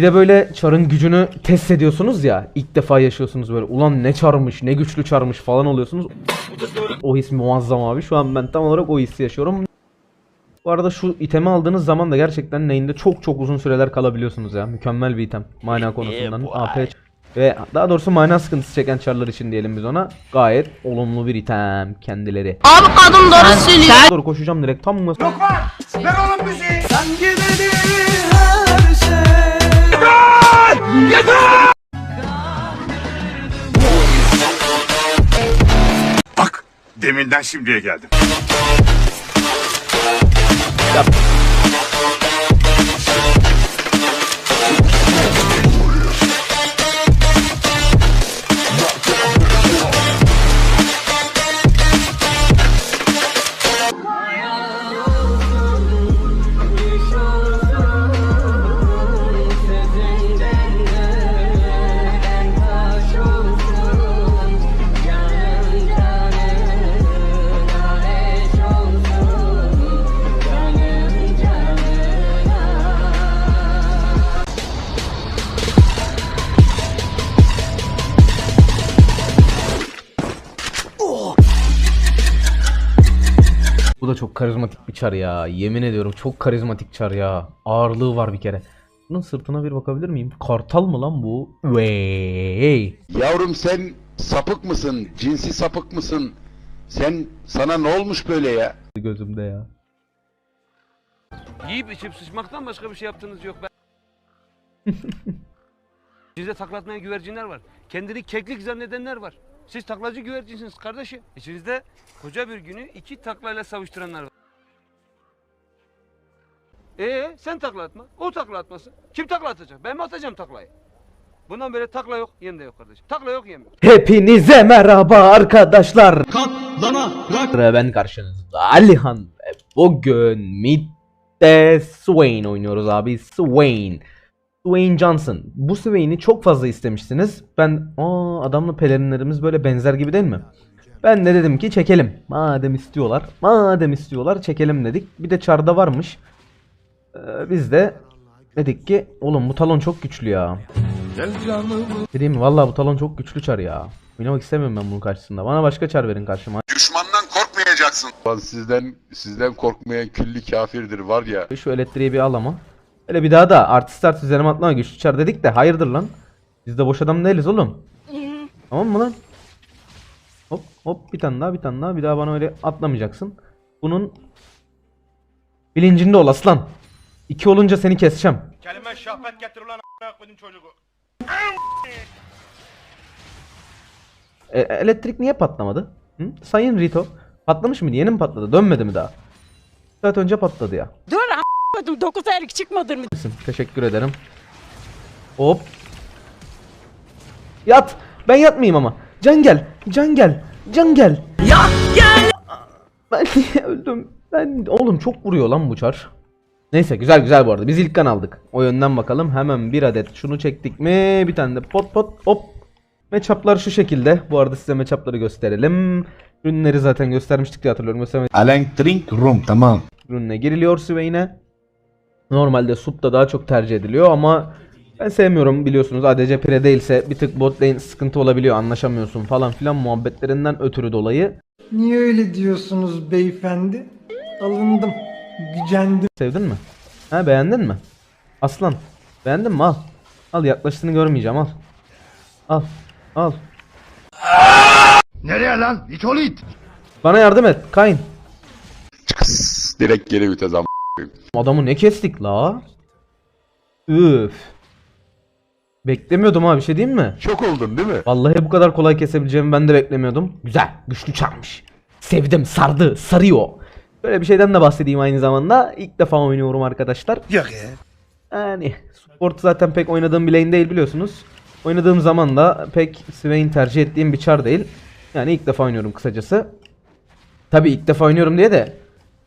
Bir de böyle çarın gücünü test ediyorsunuz ya. ilk defa yaşıyorsunuz böyle. Ulan ne çarmış, ne güçlü çarmış falan oluyorsunuz. O his muazzam abi. Şu an ben tam olarak o hissi yaşıyorum. Bu arada şu itemi aldığınız zaman da gerçekten neyinde çok çok uzun süreler kalabiliyorsunuz ya. Mükemmel bir item mana konusundan. AP ve daha doğrusu mana sıkıntısı çeken çarlar için diyelim biz ona. Gayet olumlu bir item kendileri. Abi kadın doğru söylüyor. Doğru koşacağım direkt tam mı? Bak deminden şimdiye geldim. Bu çok karizmatik bir çar ya. Yemin ediyorum çok karizmatik çar ya. Ağırlığı var bir kere. Bunun sırtına bir bakabilir miyim? Kartal mı lan bu? Vey. Yavrum sen sapık mısın? Cinsi sapık mısın? Sen sana ne olmuş böyle ya? Gözümde ya. Yiyip içip sıçmaktan başka bir şey yaptığınız yok. Ben... Sizde taklatmaya güvercinler var. Kendini keklik zannedenler var. Siz taklacı güvercinsiniz kardeşim. İçinizde koca bir günü iki taklayla savuşturanlar var. Ee sen takla atma. O takla atmasın. Kim takla atacak? Ben mi atacağım taklayı? Bundan böyle takla yok, yem de yok kardeşim. Takla yok, yem yok. Hepinize merhaba arkadaşlar. Katlana Ben karşınızda Alihan bugün Mid'de Swain oynuyoruz abi. Swain. Swain Johnson. Bu Swain'i çok fazla istemiştiniz. Ben aa adamla pelerinlerimiz böyle benzer gibi değil mi? Ben de dedim ki çekelim. Madem istiyorlar. Madem istiyorlar çekelim dedik. Bir de çarda varmış. Ee, biz de dedik ki oğlum bu talon çok güçlü ya. Dediğim mi? Vallahi bu talon çok güçlü çar ya. Oynamak istemiyorum ben bunun karşısında. Bana başka çar verin karşıma. Düşmandan korkmayacaksın. Lan sizden sizden korkmayan külli kafirdir var ya. Şu elektriği bir al ama. Öyle bir daha da artist artist üzerime atlama güçlü çar dedik de hayırdır lan. Biz de boş adam değiliz oğlum. tamam mı lan? Hop hop bir tane daha bir tane daha bir daha bana öyle atlamayacaksın. Bunun bilincinde ol aslan. İki olunca seni keseceğim. Kelime şahbet getir ulan a**ına koydum çocuğu. E, elektrik niye patlamadı? Hı? Sayın Rito. Patlamış mıydı? Yeni mi patladı? Dönmedi mi daha? Bir saat önce patladı ya. Dur 9 aylık çıkmadır mı? Teşekkür ederim. Hop. Yat. Ben yatmayayım ama. Can gel. Can gel. Can gel. Yat gel. Ben niye öldüm? Ben oğlum çok vuruyor lan bu çar. Neyse güzel güzel bu arada. Biz ilk kan aldık. O yönden bakalım. Hemen bir adet şunu çektik mi? Bir tane de pot pot hop. Matchup'lar şu şekilde. Bu arada size matchup'ları gösterelim. Ürünleri zaten göstermiştik diye hatırlıyorum. Göstermedik. Electric Room tamam. ürününe giriliyor Swain'e. Normalde supta daha çok tercih ediliyor ama ben sevmiyorum biliyorsunuz ADC pire değilse bir tık bot lane sıkıntı olabiliyor anlaşamıyorsun falan filan muhabbetlerinden ötürü dolayı Niye öyle diyorsunuz beyefendi? Alındım. Gücendim. sevdin mi? Ha beğendin mi? Aslan beğendin mi al. Al yaklaştığını görmeyeceğim al. Al. Al. Nereye lan? İt ol it. Bana yardım et Kayn. Direkt geri vites am. Adamı ne kestik la? Üf. Beklemiyordum ha bir şey diyeyim mi? Şok oldun değil mi? Vallahi bu kadar kolay kesebileceğimi ben de beklemiyordum. Güzel, güçlü çarmış. Sevdim, sardı, sarıyor. Böyle bir şeyden de bahsedeyim aynı zamanda. İlk defa oynuyorum arkadaşlar. Yok ya. Yani support zaten pek oynadığım bir lane değil biliyorsunuz. Oynadığım zaman da pek Swain tercih ettiğim bir çar değil. Yani ilk defa oynuyorum kısacası. Tabi ilk defa oynuyorum diye de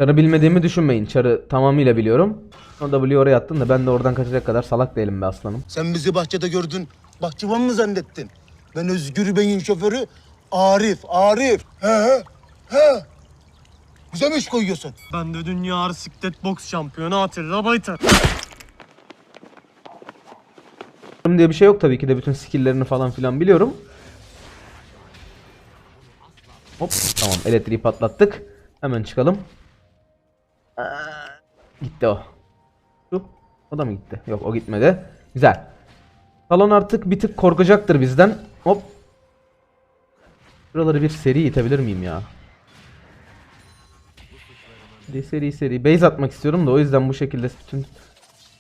çarı bilmediğimi düşünmeyin. Çarı tamamıyla biliyorum. O W oraya attın da ben de oradan kaçacak kadar salak değilim be aslanım. Sen bizi bahçede gördün. Bahçıvan mı zannettin? Ben Özgür Bey'in şoförü Arif. Arif. He he. He. Bize mi iş koyuyorsun? Ben de dünya siklet boks şampiyonu Atilla Baytar. diye bir şey yok tabii ki de bütün skill'lerini falan filan biliyorum. Hop tamam elektriği patlattık. Hemen çıkalım. Aa, gitti o. Şu o da mı gitti? Yok o gitmedi. Güzel. Salon artık bir tık korkacaktır bizden. Hop. Buraları bir seri itebilir miyim ya? Seri seri seri. Base atmak istiyorum da o yüzden bu şekilde bütün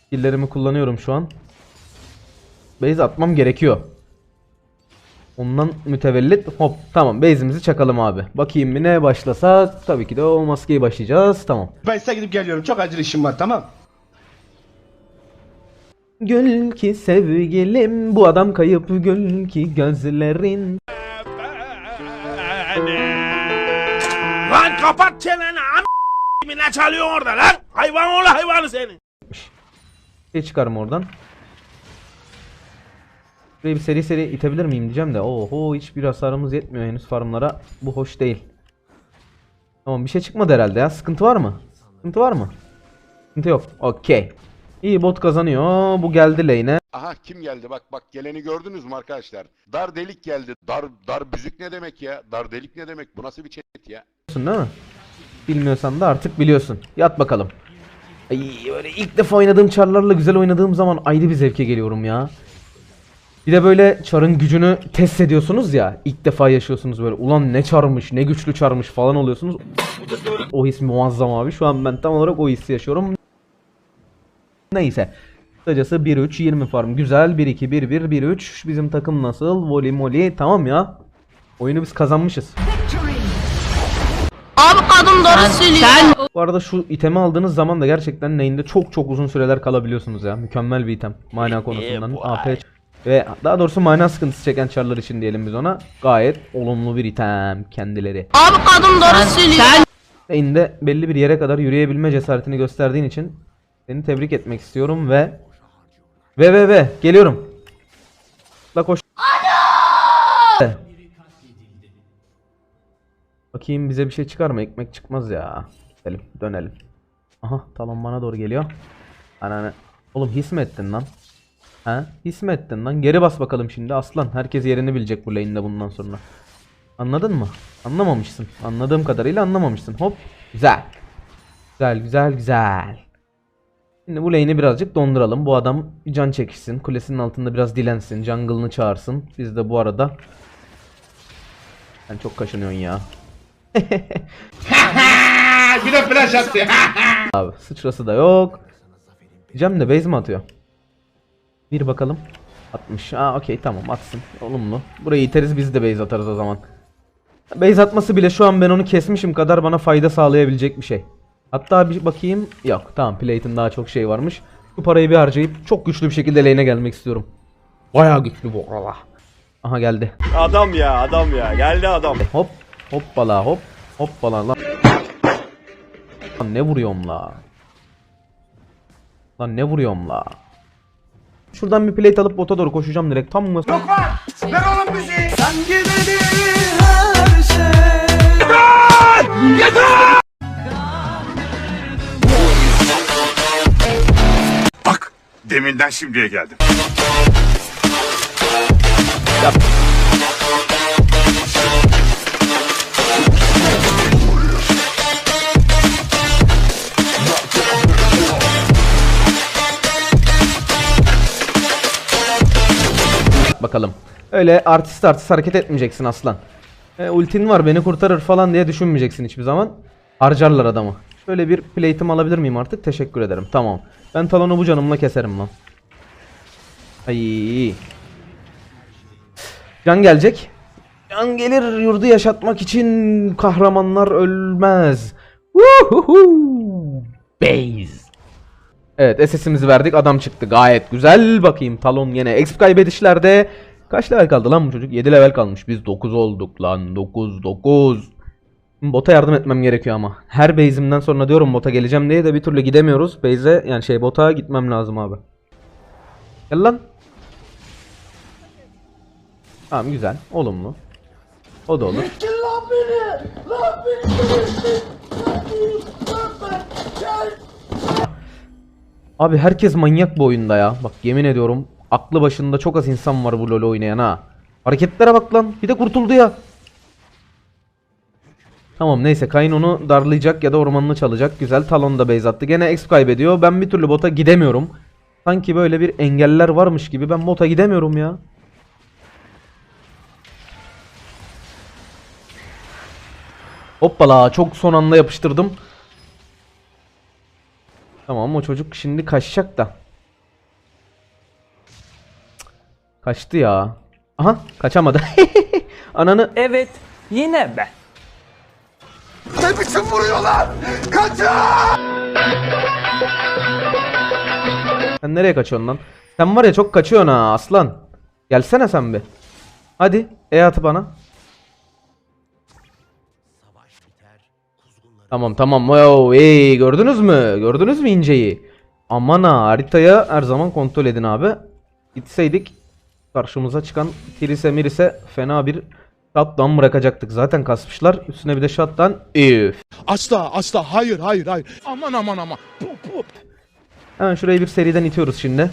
skill'lerimi kullanıyorum şu an. Base atmam gerekiyor. Ondan mütevellit hop tamam base'imizi çakalım abi. Bakayım bir ne başlasa tabii ki de o maskeyi başlayacağız. Tamam. Ben size gidip geliyorum. Çok acil işim var tamam. Gül ki sevgilim bu adam kayıp gül ki gözlerin Lan kapat çeneni am ne çalıyor orada lan? Hayvan oğlu hayvanı senin. şey çıkarım oradan. Burayı bir seri seri itebilir miyim diyeceğim de oho hiçbir hasarımız yetmiyor henüz farmlara. Bu hoş değil. Tamam bir şey çıkmadı herhalde ya. Sıkıntı var mı? Sıkıntı var mı? Sıkıntı yok. Okey. İyi bot kazanıyor. Bu geldi lane'e. Aha kim geldi bak bak geleni gördünüz mü arkadaşlar? Dar delik geldi. Dar dar büzük ne demek ya? Dar delik ne demek? Bu nasıl bir chat ya? Biliyorsun değil mi? Bilmiyorsan da artık biliyorsun. Yat bakalım. Ay böyle ilk defa oynadığım çarlarla güzel oynadığım zaman ayrı bir zevke geliyorum ya. Bir de böyle çarın gücünü test ediyorsunuz ya. ilk defa yaşıyorsunuz böyle. Ulan ne çarmış, ne güçlü çarmış falan oluyorsunuz. O his muazzam abi. Şu an ben tam olarak o hissi yaşıyorum. Neyse. Kısacası 1-3 20 farm güzel. 1-2 1-1 1-3 bizim takım nasıl? Voli moli tamam ya. Oyunu biz kazanmışız. Abi kadın doğru söylüyor. Bu arada şu itemi aldığınız zaman da gerçekten lane'de çok çok uzun süreler kalabiliyorsunuz ya. Mükemmel bir item. Mana konusundan. AP ve daha doğrusu mana sıkıntısı çeken çarlar için diyelim biz ona. Gayet olumlu bir item kendileri. Abi kadın doğru söylüyor. Lane'de belli bir yere kadar yürüyebilme cesaretini gösterdiğin için seni tebrik etmek istiyorum ve ve ve ve geliyorum. La koş. Bakayım bize bir şey çıkar mı? Ekmek çıkmaz ya. Gidelim, dönelim. Aha, talon bana doğru geliyor. Ananı. Oğlum his mi ettin lan? Ha? His mi ettin lan? Geri bas bakalım şimdi aslan. Herkes yerini bilecek bu lane'de bundan sonra. Anladın mı? Anlamamışsın. Anladığım kadarıyla anlamamışsın. Hop. Güzel. Güzel güzel güzel. Şimdi bu lane'i birazcık donduralım. Bu adam can çekişsin. Kulesinin altında biraz dilensin. Jungle'ını çağırsın. Biz de bu arada... Sen çok kaşınıyorsun ya. Bir de flash attı. Abi sıçrası da yok. Cem de base mi atıyor? Bir bakalım. Atmış. Aa okey tamam atsın. Olumlu. Burayı iteriz biz de base atarız o zaman. Base atması bile şu an ben onu kesmişim kadar bana fayda sağlayabilecek bir şey. Hatta bir bakayım. Yok tamam plate'in daha çok şey varmış. Bu parayı bir harcayıp çok güçlü bir şekilde lane'e gelmek istiyorum. Bayağı güçlü bu arada. Aha geldi. Adam ya adam ya geldi adam. Hop hoppala hop hoppala lan. Lan ne vuruyorum la? Lan ne vuruyorum la? Şuradan bir plate alıp bota doğru koşacağım direkt tam mı? Ver oğlum müziği. Bak deminden şimdiye geldim. Bakalım. Öyle artist artist hareket etmeyeceksin aslan. E, ultin var beni kurtarır falan diye düşünmeyeceksin hiçbir zaman. Harcarlar adamı. Şöyle bir plate'im alabilir miyim artık? Teşekkür ederim. Tamam. Ben talonu bu canımla keserim lan. Ay. Can gelecek. Can gelir yurdu yaşatmak için kahramanlar ölmez. Woohoo! Base. Evet SS'imizi verdik adam çıktı gayet güzel bakayım talon yine exp kaybedişlerde kaç level kaldı lan bu çocuk? 7 level kalmış. Biz 9 olduk lan. 9 9 Bota yardım etmem gerekiyor ama. Her base'imden sonra diyorum bota geleceğim diye de bir türlü gidemiyoruz. Base'e yani şey bota gitmem lazım abi. Gel lan. Tamam güzel. Olumlu. O da olur. Abi herkes manyak bu oyunda ya. Bak yemin ediyorum Aklı başında çok az insan var bu LoL oynayan ha. Hareketlere bak lan. Bir de kurtuldu ya. Tamam neyse Kayn onu darlayacak ya da ormanını çalacak. Güzel Talon da base attı. Gene X kaybediyor. Ben bir türlü bota gidemiyorum. Sanki böyle bir engeller varmış gibi ben bota gidemiyorum ya. Hoppala çok son anda yapıştırdım. Tamam o çocuk şimdi kaçacak da. Kaçtı ya. Aha kaçamadı. Ananı Evet, yine ben. Ne biçim vuruyorlar? Kaçın! sen nereye kaçıyorsun lan? Sen var ya çok kaçıyorsun ha aslan. Gelsene sen bir. Hadi E atı bana. Tamam tamam. Wow, hey, gördünüz mü? Gördünüz mü inceyi? Aman ha haritaya her zaman kontrol edin abi. Gitseydik karşımıza çıkan Tirise Mirise fena bir shutdown bırakacaktık. Zaten kasmışlar. Üstüne bir de shutdown. Üf. Asla asla hayır hayır hayır. Aman aman aman. Pup pup. Hemen şurayı bir seriden itiyoruz şimdi.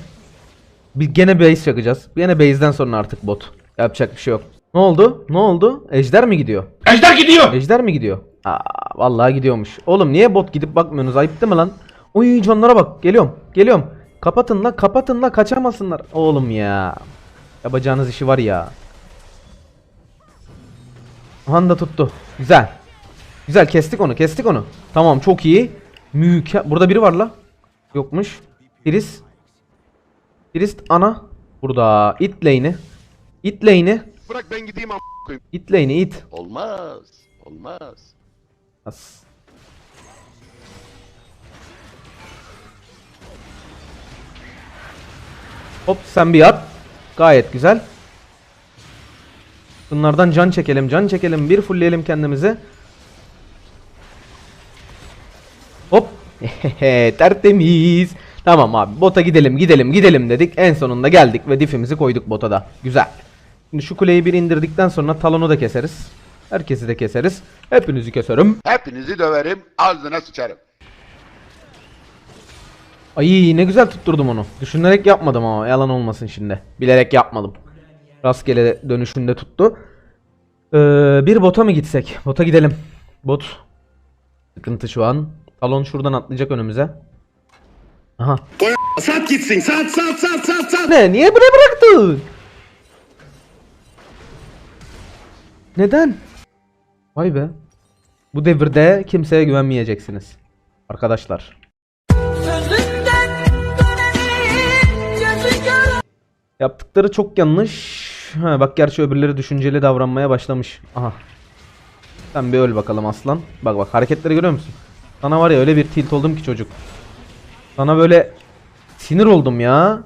Bir gene base yakacağız. Gene base'den sonra artık bot. Yapacak bir şey yok. Ne oldu? Ne oldu? Ejder mi gidiyor? Ejder gidiyor. Ejder mi gidiyor? Aa, vallahi gidiyormuş. Oğlum niye bot gidip bakmıyorsunuz? Ayıp değil mi lan? Oy canlara bak. Geliyorum. Geliyorum. Kapatın la, kapatın la, kaçamasınlar. Oğlum ya. Yapacağınız işi var ya. Handa tuttu. Güzel. Güzel kestik onu, kestik onu. Tamam çok iyi. Mükemmel. Burada biri var la. Yokmuş. Priest. Priest ana. Burada. It lane'i. It lane'i. Bırak ben gideyim am koyayım. It lane'i it. Olmaz. Olmaz. As. Hop sen bir yat. Gayet güzel. Bunlardan can çekelim, can çekelim. Bir fullleyelim kendimizi. Hop. Tertemiz. Tamam abi bota gidelim gidelim gidelim dedik. En sonunda geldik ve difimizi koyduk bota da. Güzel. Şimdi şu kuleyi bir indirdikten sonra talonu da keseriz. Herkesi de keseriz. Hepinizi keserim. Hepinizi döverim, ağzına sıçarım. Ay ne güzel tutturdum onu. Düşünerek yapmadım ama yalan olmasın şimdi. Bilerek yapmadım. Rastgele dönüşünde tuttu. Ee, bir bota mı gitsek? Bota gidelim. Bot. Sıkıntı şu an. Talon şuradan atlayacak önümüze. Aha. Sat gitsin. Sat sat sat sat sat. Ne? Niye buraya bıraktın? Neden? Vay be. Bu devirde kimseye güvenmeyeceksiniz. Arkadaşlar. Yaptıkları çok yanlış. Ha, bak gerçi öbürleri düşünceli davranmaya başlamış. Aha. Sen bir öl bakalım aslan. Bak bak hareketleri görüyor musun? Sana var ya öyle bir tilt oldum ki çocuk. Sana böyle sinir oldum ya.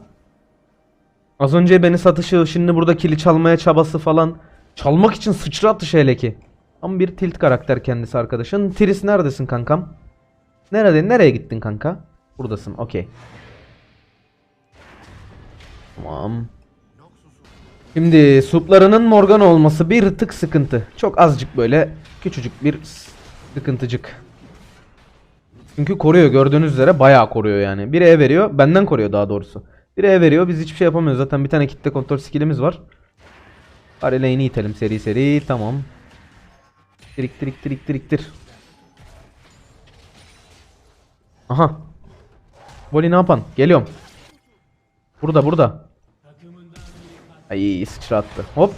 Az önce beni satışı, şimdi burada kili çalmaya çabası falan. Çalmak için sıçra atışı hele ki. Ama bir tilt karakter kendisi arkadaşın. Tris neredesin kankam? Nerede? Nereye gittin kanka? Buradasın. Okey. Tamam. Şimdi suplarının Morgan olması bir tık sıkıntı. Çok azıcık böyle küçücük bir sıkıntıcık. Çünkü koruyor gördüğünüz üzere bayağı koruyor yani. Bir E veriyor benden koruyor daha doğrusu. Bir E veriyor biz hiçbir şey yapamıyoruz. Zaten bir tane kitle kontrol skillimiz var. Bari lane'i itelim seri seri tamam. Tirik tirik tirik tiriktir. Aha. Voli ne yapan? Geliyorum. Burada burada. Ay sıçra attı. Hop.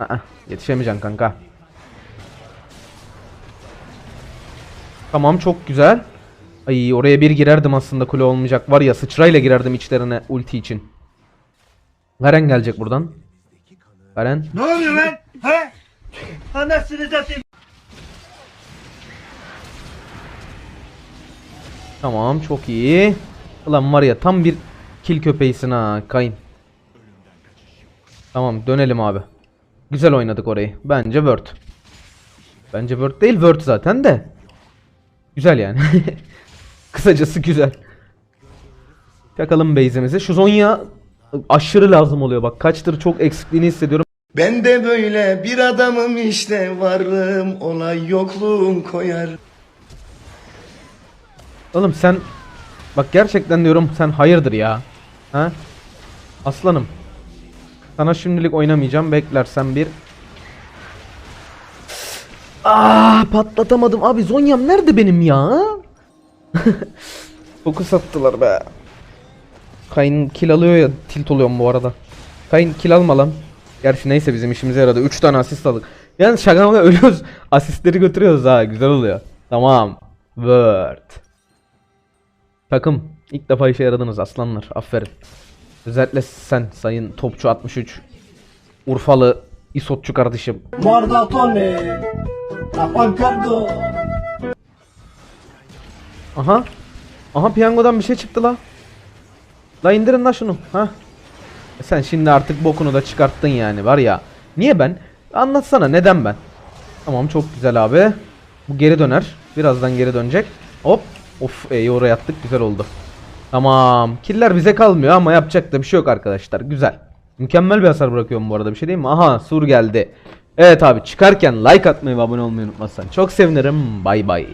Aa, yetişemeyeceksin kanka. Tamam çok güzel. Ay oraya bir girerdim aslında kule olmayacak. Var ya sıçrayla girerdim içlerine ulti için. Garen gelecek buradan. Garen. Ne oluyor lan? He? Anasını satayım. Tamam çok iyi. Ulan var ya tam bir kill köpeğisin ha kayın. Tamam dönelim abi. Güzel oynadık orayı. Bence Word. Bence Word değil Word zaten de. Güzel yani. Kısacası güzel. Yakalım base'imizi. Şu Zonya aşırı lazım oluyor bak. Kaçtır çok eksikliğini hissediyorum. Ben de böyle bir adamım işte varlığım olay yokluğum koyar. Oğlum sen bak gerçekten diyorum sen hayırdır ya. Ha? Aslanım. Sana şimdilik oynamayacağım. Beklersen bir. Aa patlatamadım. Abi Zonya'm nerede benim ya? Fokus attılar be. Kayın kill alıyor ya. Tilt oluyorum bu arada. Kayın kill alma lan. Gerçi neyse bizim işimize yaradı. 3 tane asist aldık. Yani şakamda ölüyoruz. Asistleri götürüyoruz ha. Güzel oluyor. Tamam. Word. Takım. İlk defa işe yaradınız aslanlar. Aferin. Özellikle sen sayın topçu 63. Urfalı İsotçu kardeşim. Guardatone. Apancardo. Aha. Aha piyangodan bir şey çıktı la. La indirin la şunu. Ha. Sen şimdi artık bokunu da çıkarttın yani var ya. Niye ben? Anlatsana neden ben? Tamam çok güzel abi. Bu geri döner. Birazdan geri dönecek. Hop. Of iyi oraya attık güzel oldu. Tamam. Killer bize kalmıyor ama yapacak da bir şey yok arkadaşlar. Güzel. Mükemmel bir hasar bırakıyorum bu arada bir şey değil mi? Aha sur geldi. Evet abi çıkarken like atmayı ve abone olmayı unutmazsan çok sevinirim. Bay bay.